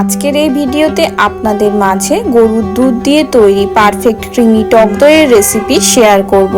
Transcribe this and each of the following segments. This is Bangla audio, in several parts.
আজকের এই ভিডিওতে আপনাদের মাঝে গরুর দুধ দিয়ে তৈরি পারফেক্ট ক্রিমি টক দইয়ের রেসিপি শেয়ার করব।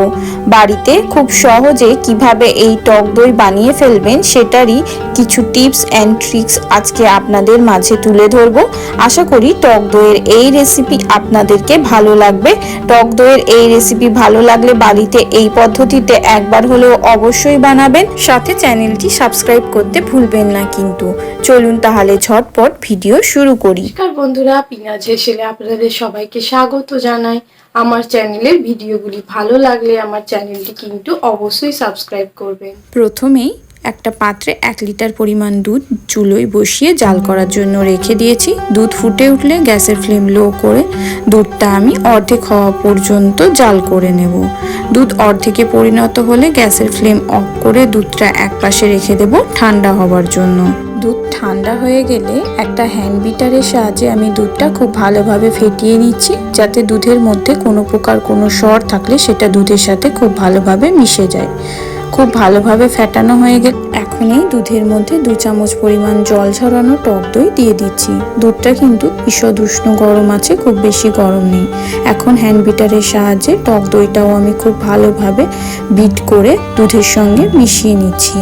বাড়িতে খুব সহজে কীভাবে এই টক দই বানিয়ে ফেলবেন সেটারই কিছু টিপস অ্যান্ড ট্রিক্স আজকে আপনাদের মাঝে তুলে ধরবো। আশা করি টক দইয়ের এই রেসিপি আপনাদেরকে ভালো লাগবে। টক দইয়ের এই রেসিপি ভালো লাগলে বাড়িতে এই পদ্ধতিতে একবার হলেও অবশ্যই বানাবেন। সাথে চ্যানেলটি সাবস্ক্রাইব করতে ভুলবেন না কিন্তু। চলুন তাহলে ঝটপট ভিডিও শুরু করি। নমস্কার বন্ধুরা পিনাজ হেসেলে আপনাদের সবাইকে স্বাগত জানাই। আমার চ্যানেলের ভিডিওগুলি ভালো লাগলে আমার চ্যানেলটি কিন্তু অবশ্যই সাবস্ক্রাইব করবেন। প্রথমেই একটা পাত্রে এক লিটার পরিমাণ দুধ চুলোয় বসিয়ে জাল করার জন্য রেখে দিয়েছি। দুধ ফুটে উঠলে গ্যাসের ফ্লেম লো করে দুধটা আমি অর্ধেক হওয়া পর্যন্ত জাল করে নেব। দুধ অর্ধেকে পরিণত হলে গ্যাসের ফ্লেম অফ করে দুধটা এক পাশে রেখে দেব ঠান্ডা হবার জন্য। দুধ ঠান্ডা হয়ে গেলে একটা হ্যান্ড বিটারের সাহায্যে আমি দুধটা খুব ভালোভাবে ফেটিয়ে নিচ্ছি, যাতে দুধের মধ্যে কোনো প্রকার কোনো স্বর থাকলে সেটা দুধের সাথে খুব ভালোভাবে মিশে যায়। খুব ভালোভাবে ফেটানো হয়ে গেলে। এখন এই দুধের মধ্যে দু চামচ পরিমাণ জল ঝরানো টক দই দিয়ে দিচ্ছি। দুধটা কিন্তু ঈষদ উষ্ণ গরম আছে, খুব বেশি গরম নেই। এখন হ্যান্ড বিটারের সাহায্যে টক দইটাও আমি খুব ভালোভাবে বিট করে দুধের সঙ্গে মিশিয়ে নিচ্ছি।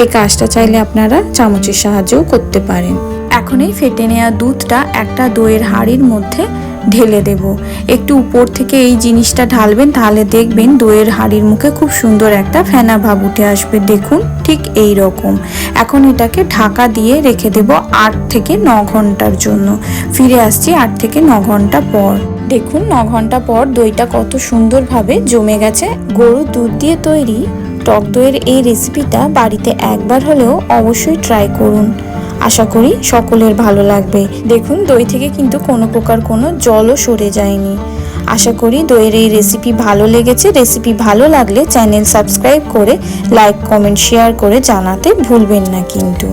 এই কাজটা চাইলে আপনারা চামচের সাহায্যেও করতে পারেন। এখন এই ফেটে নেওয়া দুধটা একটা দইয়ের হাঁড়ির মধ্যে ঢেলে দেব। একটু উপর থেকে এই জিনিসটা ঢালবেন, তাহলে দেখবেন দইয়ের হাঁড়ির মুখে খুব সুন্দর একটা ফেনা ভাব উঠে আসবে। দেখুন, ঠিক এই রকম। এখন এটাকে ঢাকা দিয়ে রেখে দেব আট থেকে ন ঘণ্টার জন্য। ফিরে আসছি আট থেকে ন ঘণ্টা পর। দেখুন, ন ঘণ্টা পর দইটা কত সুন্দরভাবে জমে গেছে। গরুর দুধ দিয়ে তৈরি টক দইয়ের এই রেসিপিটা বাড়িতে একবার হলেও অবশ্যই ট্রাই করুন। আশা করি সকলের ভালো লাগবে। দেখুন, দই থেকে কিন্তু কোনো প্রকার কোনো জলও সরে যায়নি। আশা করি দইয়ের এই রেসিপি ভালো লেগেছে। রেসিপি ভালো লাগলে চ্যানেল সাবস্ক্রাইব করে লাইক কমেন্ট শেয়ার করে জানাতে ভুলবেন না কিন্তু।